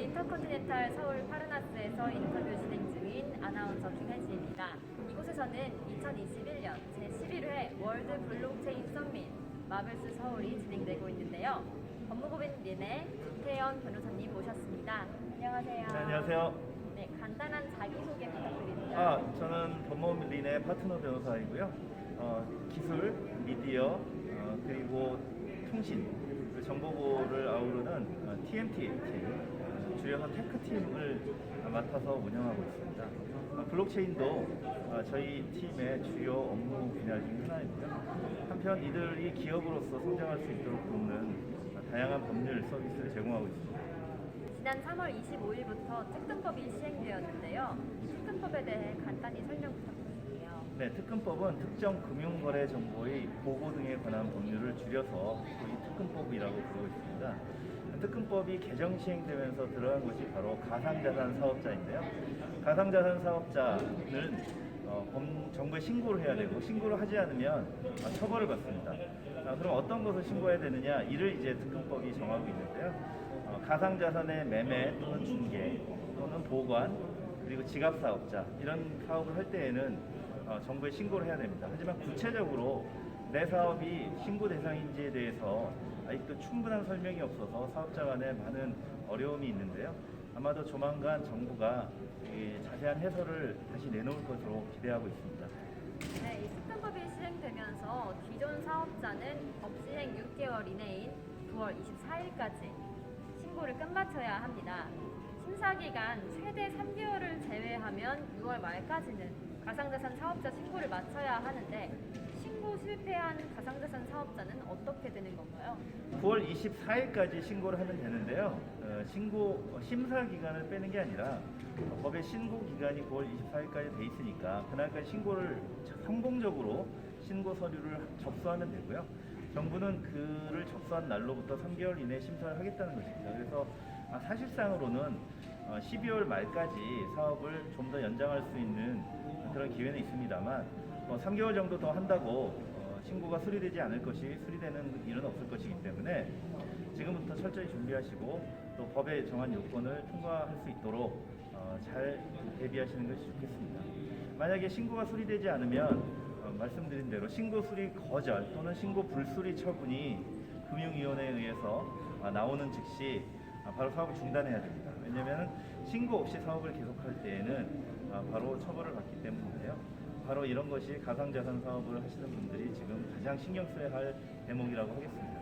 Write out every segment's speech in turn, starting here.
인터컨티넨탈 서울 파르나스에서 인터뷰 진행 중인 아나운서 김혜지입니다. 이곳에서는 2021년 제11회 월드 블록체인 서밋 마블스 서울이 진행되고 있는데요. 법무법인 린의 김태연 변호사님 모셨습니다. 안녕하세요. 네, 안녕하세요. 네, 간단한 자기소개 부탁드립니다. 아, 저는 법무린의 파트너 변호사이고요. 어, 기술, 미디어, 어, 그리고 통신, 그 정보부를 아우르는 어, TMT 팀, 어, 줄여서 테크팀을 맡아서 운영하고 있습니다. 어, 블록체인도 어, 저희 팀의 주요 업무 분야 중 하나이고요. 한편 이들이 기업으로서 성장할 수 있도록 돕는 어, 다양한 법률 서비스를 제공하고 있습니다. 지난 3월 25일부터 특근법이 시행되었는데요. 특근법에 대해 간단히 설명 부탁드릴게요. 네, 특근법은 특정 금융거래 정보의 보고 등에 관한 법률을 줄여서 특근법이라고 부르고 있습니다. 특근법이 개정 시행되면서 들어간 것이 바로 가상자산 사업자인데요. 가상자산 사업자는 어, 범- 정부에 신고를 해야 되고 신고를 하지 않으면 아, 처벌을 받습니다. 아, 그럼 어떤 것을 신고해야 되느냐 이를 이제 특근법이 정하고 있는데요. 어, 가상자산의 매매 또는 중개 또는 보관 그리고 지갑 사업자 이런 사업을 할 때에는 어, 정부에 신고를 해야 됩니다. 하지만 구체적으로 내 사업이 신고 대상인지에 대해서 아직도 충분한 설명이 없어서 사업자 간에 많은 어려움이 있는데요. 아마도 조만간 정부가 이 자세한 해설을 다시 내놓을 것으로 기대하고 있습니다. 네, 이 특근법이 시행되면서 기존 사업자는 법 시행 6개월 이내인 9월 24일까지 신고를 끝마쳐야 합니다. 심사 기간 최대 3개월을 제외하면 6월 말까지는 가상자산 사업자 신고를 마쳐야 하는데 신고 실패한 가상자산 사업자는 어떻게 되는 건가요? 9월 24일까지 신고를 하면 되는데요. 어, 신고 어, 심사 기간을 빼는 게 아니라 어, 법의 신고 기간이 9월 24일까지 돼 있으니까 그날까지 신고를 성공적으로 신고 서류를 접수하면 되고요. 정부는 그를 접수한 날로부터 3개월 이내 심사를 하겠다는 것입니다. 그래서 아, 사실상으로는 어, 12월 말까지 사업을 좀 더 연장할 수 있는 그런 기회는 있습니다만 뭐 3개월 정도 더 한다고 어, 신고가 수리되지 않을 것이 수리되는 일은 없을 것이기 때문에 지금부터 철저히 준비하시고 또 법에 정한 요건을 통과할 수 있도록 어, 잘 대비하시는 것이 좋겠습니다. 만약에 신고가 수리되지 않으면 어, 말씀드린 대로 신고 수리 거절 또는 신고 불수리 처분이 금융위원회에 의해서 아, 나오는 즉시 아, 바로 사업을 중단해야 됩니다. 왜냐하면 신고 없이 사업을 계속할 때에는 아, 바로 처벌을 받기 때문인데요. 바로 이런 것이 가상자산 사업을 하시는 분들이 지금 가장 신경 써야 할 대목이라고 하겠습니다.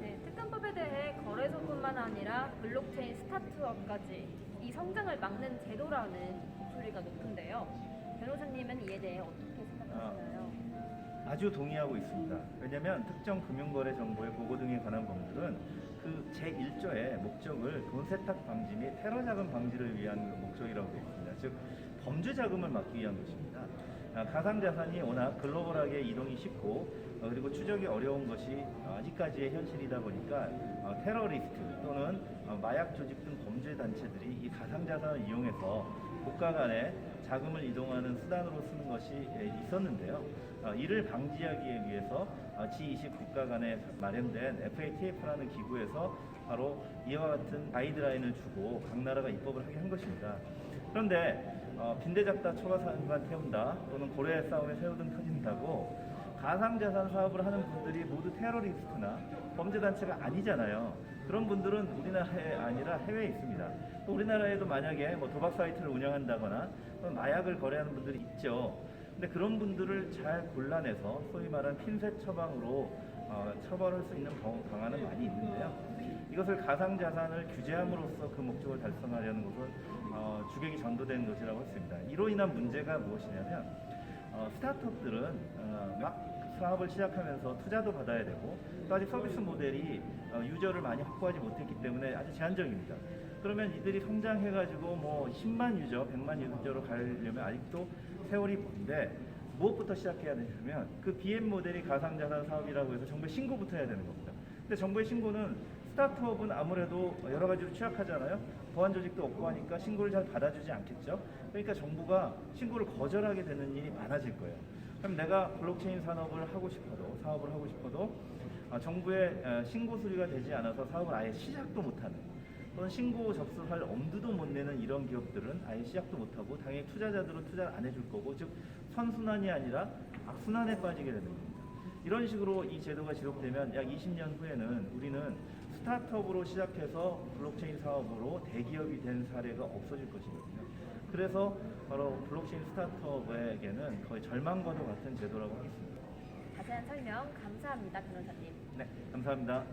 네, 특근법에 대해 거래소뿐만 아니라 블록체인 스타트업까지 이 성장을 막는 제도라는 목소리가 높은데요. 변호사님은 이에 대해 어떻게 생각하시나요? 아주 동의하고 있습니다. 왜냐하면 특정 금융거래 정보의 보고 등에 관한 법률은 그 제1조의 목적을 돈 세탁 방지 및 테러 자금 방지를 위한 목적이라고 되어 있습니다. 즉 범죄 자금을 막기 위한 것입니다. 아, 가상 자산이 워낙 글로벌하게 이동이 쉽고 어, 그리고 추적이 어려운 것이 아직까지의 현실이다 보니까 어, 테러리스트 또는 어, 마약 조직 등 범죄 단체들이 이 가상 자산을 이용해서 국가 간에 자금을 이동하는 수단으로 쓰는 것이 예, 있었는데요. 어, 이를 방지하기 위해서 어, G20 국가 간에 마련된 FATF라는 기구에서 바로 이와 같은 가이드라인을 주고 각 나라가 입법을 하게 한 것입니다. 그런데 어, 빈대 잡다 초가상관 태운다 또는 고래 싸움에 새우등 터진다고 가상자산 사업을 하는 분들이 모두 테러리스트나 범죄단체가 아니잖아요. 그런 분들은 우리나라에 아니라 해외에 있습니다. 또 우리나라에도 만약에 뭐 도박 사이트를 운영한다거나 마약을 거래하는 분들이 있죠. 근데 그런 분들을 잘 골라내서 소위 말하는 핀셋 처방으로 어, 처벌할 수 있는 방- 방안은 많이 있는데요. 이것을 가상자산을 규제함으로써 그 목적을 달성하려는 것은 어, 주객이 전도된 것이라고 했습니다. 이로 인한 문제가 무엇이냐면 어, 스타트업들은 어, 막 사업을 시작하면서 투자도 받아야 되고 또 아직 서비스 모델이 어, 유저를 많이 확보하지 못했기 때문에 아주 제한적입니다. 그러면 이들이 성장해가지고 뭐 10만 유저, 100만 유저로 가려면 아직도 세월이 먼데 무엇부터 시작해야 되냐면 그 BM 모델이 가상자산 사업이라고 해서 정부에 신고부터 해야 되는 겁니다. 근데 정부의 신고는 스타트업은 아무래도 여러 가지로 취약하잖아요. 보안 조직도 없고 하니까 신고를 잘 받아주지 않겠죠. 그러니까 정부가 신고를 거절하게 되는 일이 많아질 거예요. 그럼 내가 블록체인 산업을 하고 싶어도 사업을 하고 싶어도 아, 정부의 어, 신고 수리가 되지 않아서 사업을 아예 시작도 못하는 또는 신고 접수할 엄두도 못 내는 이런 기업들은 아예 시작도 못하고 당연히 투자자들은 투자를 안 해줄 거고 즉 선순환이 아니라 악순환에 빠지게 되는 겁니다. 이런 식으로 이 제도가 지속되면 약 20년 후에는 우리는 스타트업으로 시작해서 블록체인 사업으로 대기업이 된 사례가 없어질 것이거든요. 그래서 바로 블록체인 스타트업에게는 거의 절망과도 같은 제도라고 하겠습니다. 자세한 설명 감사합니다, 변호사님. 네, 감사합니다.